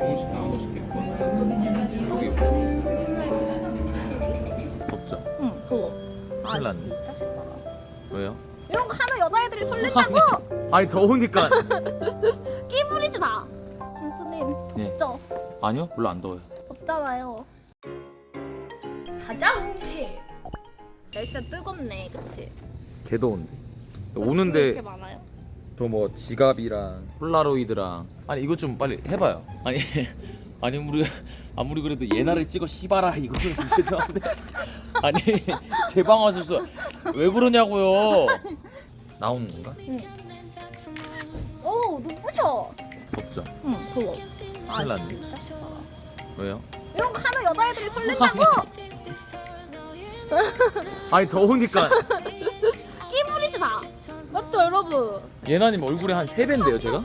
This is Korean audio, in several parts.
좋은 식당 맛있겠다. 덥죠? 응, 더워. 아, 큰일 났네. 진짜 싫다. 왜요? 이런 거 하면 여자애들이 설렌다고! 아니 더우니까. 끼 부리지 마! 준수님, 네. 덥죠? 아니요, 별로 안 더워요. 덥잖아요. 사장패. 날씨가 뜨겁네, 그치? 개 더운데. 오는데 저뭐 지갑이랑 폴라로이드랑 아니 이거 좀 빨리 해봐요. 아니 아니 우리 아무리 그래도 예나를 찍어 씨바라 이거는 좀 죄송한데 아니 제방 와서 왜 그러냐고요. 나오는 건가? 오, 눈부셔! 덥죠. 응, 더워. 아, 큰일 났네. 진짜 싫다. 왜요? 이런 거 하면 여자애들이 설렌다고! 아니 더우니까 끼부리지 마! 맞죠, 여러분? 예나님 얼굴에 한세 배인데요 제가?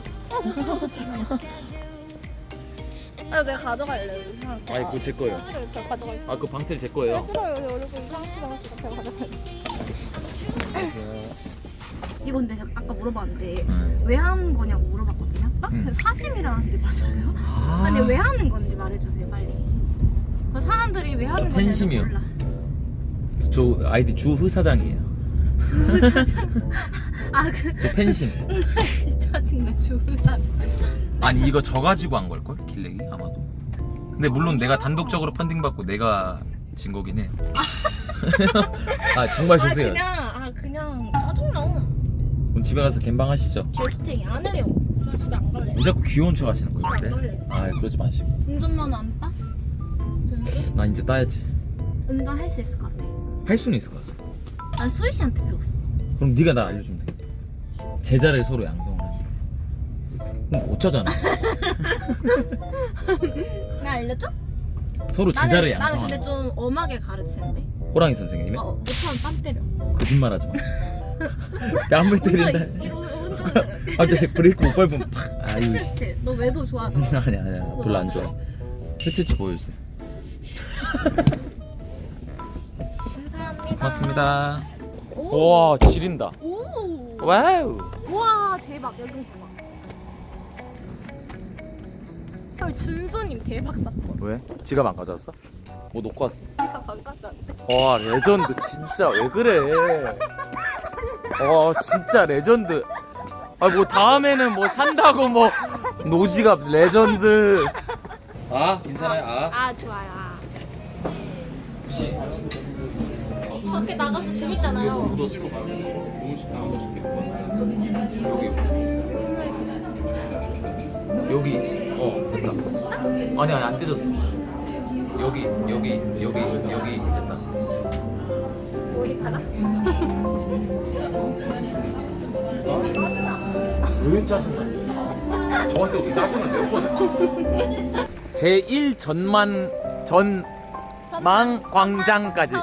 아, 내가 가져갈래. 이상하게. 아니, 그거 제 거예요. 싫어요, 제가 가져갈게. 아그 방셀 제왜 거예요. 싫어요, 여기 얼굴 이상하게 나왔으니까 제가 가져갈게. 이건 내가 아까 물어봤는데 음. 왜 하는 거냐고 물어봤거든요. 아? 음. 근데 사심이라는데 맞아요? 아니 왜 하는 건지 말해주세요 빨리. 그 사람들이 왜 하는 건지 팬심이요. 몰라. 저 아이디 주흐 사장이에요. 아그 저. 진짜 짜증나 주사. 아니 이거 저 가지고 한 걸걸? 길렉이 아마도 근데 물론 내가 단독적으로 펀딩 받고 내가 진 거긴 해. 아 정말 아 죄송해요. 그냥 아 그냥 짜증나. 그럼 집에 가서 갬방 하시죠. 게스팅이 안 해요. 저 집에 안 갈래. 왜 자꾸 귀여운 척 하시는 집에 안 건데? 갈래. 아 그러지 마시고. 운전면허 안 따? 나 이제 따야지. 운전할 수 있을 것 같아. 할 수는 있을 것 같아. 난 수희 씨한테 배웠어. 그럼 네가 나 알려주면 돼. 제자를 서로 양성을 하지. 그럼 어쩌잖아. 나 알려줘? 서로 제자를 나는, 나는 근데 양성하는 거. 좀 엄하게 가르치는데. 호랑이 선생님이? 어, 못하면 뺨 때려. 거짓말하지 마. 뺨을 때린다. 이러 운전 때려. 아, 저 브레이크 못 밟으면 팍. 아유. 너 외도 좋아하잖아. 아니야 아니야 별로 안 좋아. 스치치 보여주세요. 고맙습니다. 오. 와 지린다. 오. 와우. 와 대박 여기 대박. 헐 준수님 대박 사건. 왜? 지갑 안 가져왔어? 뭐 놓고 왔어? 제가 바꿨었는데. 와 레전드 진짜 왜 그래? 와 진짜 레전드. 아 뭐 다음에는 뭐 산다고 뭐 노지갑 레전드. 아 괜찮아요. 아. 아 좋아요. 아. 밖에 나가서 재밌잖아요. 좋은 식당 여기 어 됐다. 아니 아니 안 떼졌어. 여기 여기 여기 여기 됐다. 머리카락? 왜 짜증나? 저한테 어떻게 짜증을 몇 번? 제1 전만 전망 광장까지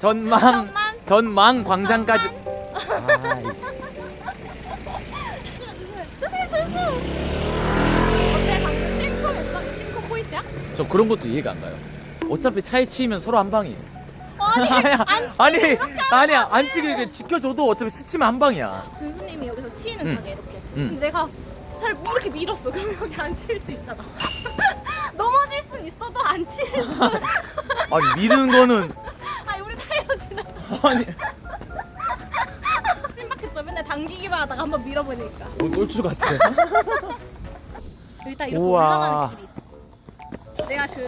전망 전만. 전망 광장까지. 전만. 아이, 주세요 준수. 어때 방금 실컷 오빠 실컷 포인트야? 저 그런 것도 이해가 안 가요. 어차피 차에 치이면 서로 한 방이에요. 아니 안 아니, 이렇게 하면 아니야, 안. 치고 이렇게 지켜줘도 어차피 스치면 한 방이야. 준수님이 여기서 치는 응. 가게 이렇게. 응. 근데 내가 잘 이렇게 밀었어. 그럼 여기 안칠수 있잖아. 넘어질 순 있어도 안 칠. 수. 아니 미는 거는 아. 아니 찐박했어. 맨날 당기기만 하다가 한번 밀어보니까. 뭐 꼴주 같아. 일단 이렇게 우와. 올라가는 길이 있어. 내가 그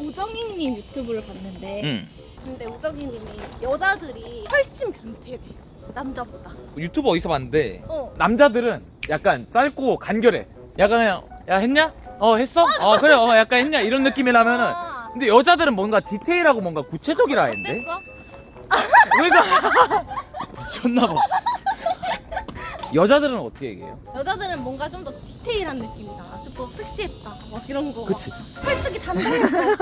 우정희님 유튜브를 봤는데, 응. 근데 우정희님이 여자들이 훨씬 변태래. 남자보다. 유튜브 어디서 봤는데 어. 남자들은 약간 짧고 간결해. 약간 그냥 야 했냐? 어 했어? 어 그래 어 약간 했냐 이런 느낌이라면은 아, 근데 여자들은 뭔가 디테일하고 뭔가 구체적이라 했는데 어땠어? 그러니까 미쳤나 봐. 여자들은 어떻게 얘기해요? 여자들은 뭔가 좀 더 디테일한 느낌이잖아. 또 섹시했다. 막 이런 거. 그치. 펄떡이 단단했어.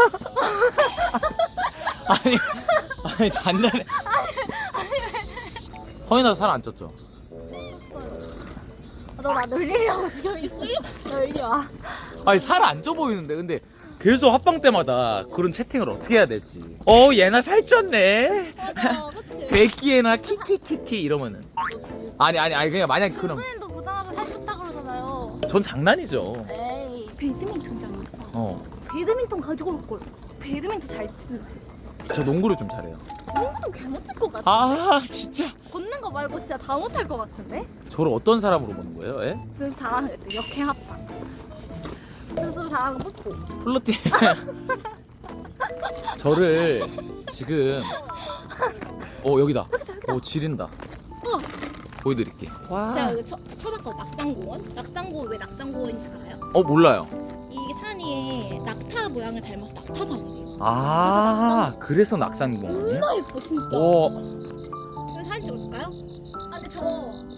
아니 아니 단단해. 허인아 살안 쪘죠? 너 나 놀리려고 지금 있을? 너 이리 와. 아니 살 안 쪄 보이는데 근데 계속 합방 때마다 그런 채팅을 어떻게 해야 될지 어 얘나 살쪘네 맞아, 그치? 되끼에나 키키키키 이러면은 아니 아니 아니 그냥 만약에 그럼 선생님도 보자마자 살쪘다 그러잖아요. 전 장난이죠 에이. 배드민턴장 어. 배드민턴 가지고 올 걸. 배드민턴 잘 치는데. 저 농구를 좀 잘해요. 농구도 개 못할 것 같아. 아 진짜. 걷는 거 말고 진짜 다 못할 것 같은데? 저를 어떤 사람으로 보는 거예요? 예? 것 같아. 역행 합방. 거 뽀뽀. 플러팅. 저를 지금 어 여기다. 어 지린다. 보여드릴게. 와. 제가 여기 쳐, 쳐봤거든. 낙산공원. 낙산공원 왜 낙산공원인지 알아요? 어 몰라요. 이게 산이 낙타 모양을 닮아서 낙타산이에요. 아 그래서 낙산공원이에요? 존나 예뻐 진짜. 오 이거 사진 찍어줄까요? 아 근데 저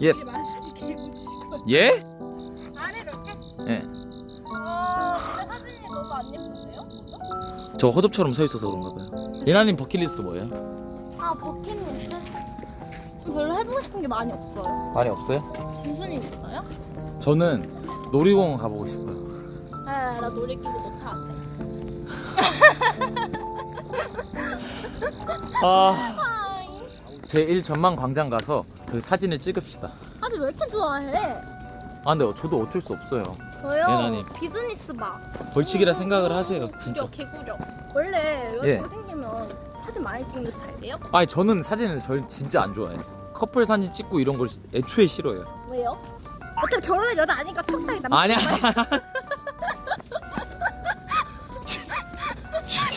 예. 사진 개못 찍어. 예? 아래로 이렇게? 예. 아 근데 사진이 너무 안 예쁜데요? 저 허접처럼 서 있어서 그런가 봐요. 예나님 버킷리스트 뭐예요? 아 버킷리스트? 별로 해보고 싶은 게 많이 없어요. 많이 없어요? 준수님 있어요? 저는 놀이공원 가보고 싶어요. 네, 나 놀이기구 못하는데. 아. 하이. 제1 전망 광장 가서 저희 사진을 찍읍시다. 아직 왜 이렇게 좋아해? 아 근데 저도 어쩔 수 없어요. 저요? 예나님. 비즈니스 봐. 벌칙이라 생각을 하세요, 진짜. 구려 개구려. 원래 예. 여자친구 생기면 사진 많이 찍는 스타일이에요? 아니 저는 사진을 저 진짜 안 좋아해요. 커플 사진 찍고 이런 걸 애초에 싫어해요. 왜요? 어차피 결혼한 여자 아니까 추억하게 남자. 아니야.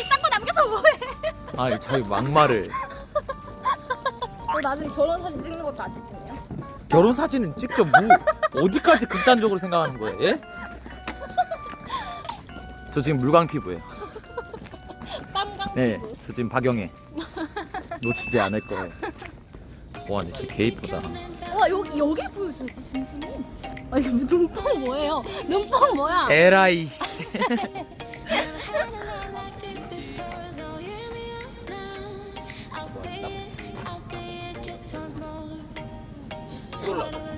딴거 남겨서 뭐해? 아니 저희 막말을 너 나중에 결혼 사진 찍는 것도 안 찍겠네요. 결혼 사진은 찍죠. 뭐 어디까지 극단적으로 생각하는 거예요? 예? 저 지금 물광 피부예요. 깜깜. 네, 저 지금 박영애 놓치지 않을 거예요. 와, 근데 진짜 개 이쁘다. 와 여기 여기 보여줘야지 준수님. 아 이게 눈뽕 뭐예요? 눈뽕 뭐야? 에라이 씨. Had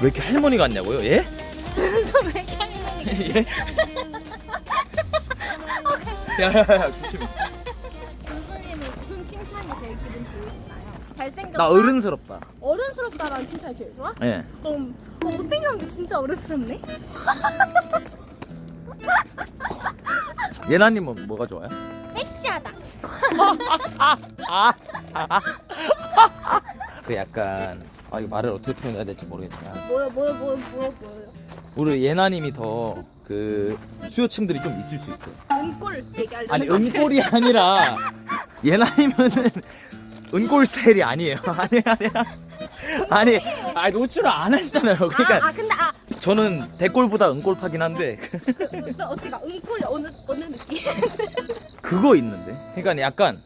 왜 이렇게 할머니 같냐고요? 예? 준수 왜 이렇게 하는 예? 야야야 조심해. 준수님은 무슨 칭찬이 제일 기분 좋으시나요? 잘생겼다. 나 어른스럽다. 어른스럽다라는 칭찬이 제일 좋아? 예. 그럼 어, 못생겼는데 진짜 어른스럽네? 예나님은 뭐가 좋아요? 그 약간 아 이거 말을 어떻게 표현해야 될지 모르겠지만 뭐야 뭐야 뭐야 뭐야 뭐야. 우리 예나님이 더 그 수요층들이 좀 있을 수 있어요. 은꼴 얘기하려는 아니 거지? 은꼴이 아니라 예나님은 은꼴 스타일이 아니에요. 아니 아니야. 아니 아니 노출을 안 하시잖아요. 그러니까 아, 아 근데 아 저는 대꼴보다 은꼴파긴 한데 그, 너 어떻게 은꼴 어느 어느 느낌? 그거 있는데. 그러니까 약간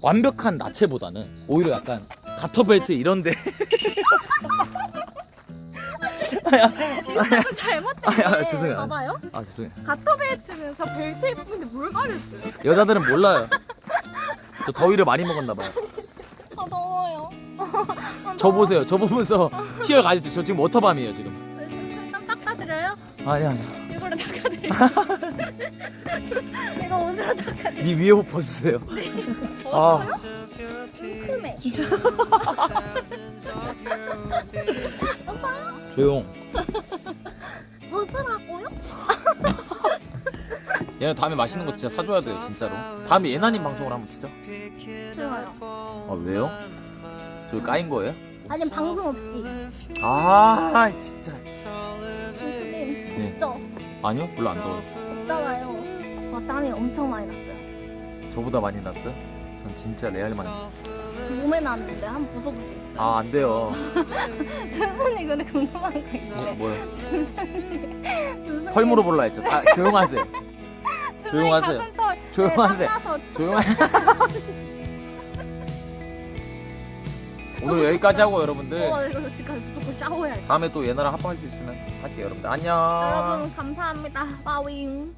완벽한 나체보다는 오히려 약간 가터벨트 이런데. 잘못된 아, 아, 게 죄송해요. 봐봐요. 아 죄송해요. 가터벨트는 다 벨트 예쁜데 뭘 가려줘요? 여자들은 몰라요. 저 더위를 많이 먹었나 봐요. 아 더워요. 아, 저 보세요. 저 보면서 희열 가지세요. 저 지금 워터밤이에요 지금. 땀 닦아드려요? 아니 아니. 이걸로 닦아드려요. 내가 옷으로 닦아드려요. 네 위에 옷 벗으세요. 아 큼해. 조용. 벗으라고요? 얘 다음에 맛있는 거 진짜 사줘야 돼요 진짜로. 다음에 예나님 방송을 한번 쓰죠. 좋아요. 아 왜요? 저 까인 거예요? 아니면 방송 없이. 아 진짜. 교수님 네. 덥죠? 아니요 별로 안 더워요. 덥잖아요. 아 땀이 엄청 많이 났어요. 저보다 많이 났어요? 전 진짜 레알 많이. 몸에 났는데 한번 벗어보시겠어요? 아 안 돼요. 준수님 근데 궁금한 거 뭐, 있는데 뭐요? 준수님 털 물어볼라 했죠. 다 조용하세요. 조용하세요. 조용하세요. 네, 땀나서 조용하세요. 오늘 여기까지 하고 여러분들 어, 이거 지금 무조건 샤워해야 돼. 다음에 또 얘나랑 합방할 수 있으면 할게요 여러분들 안녕. 여러분 감사합니다. 빠윙.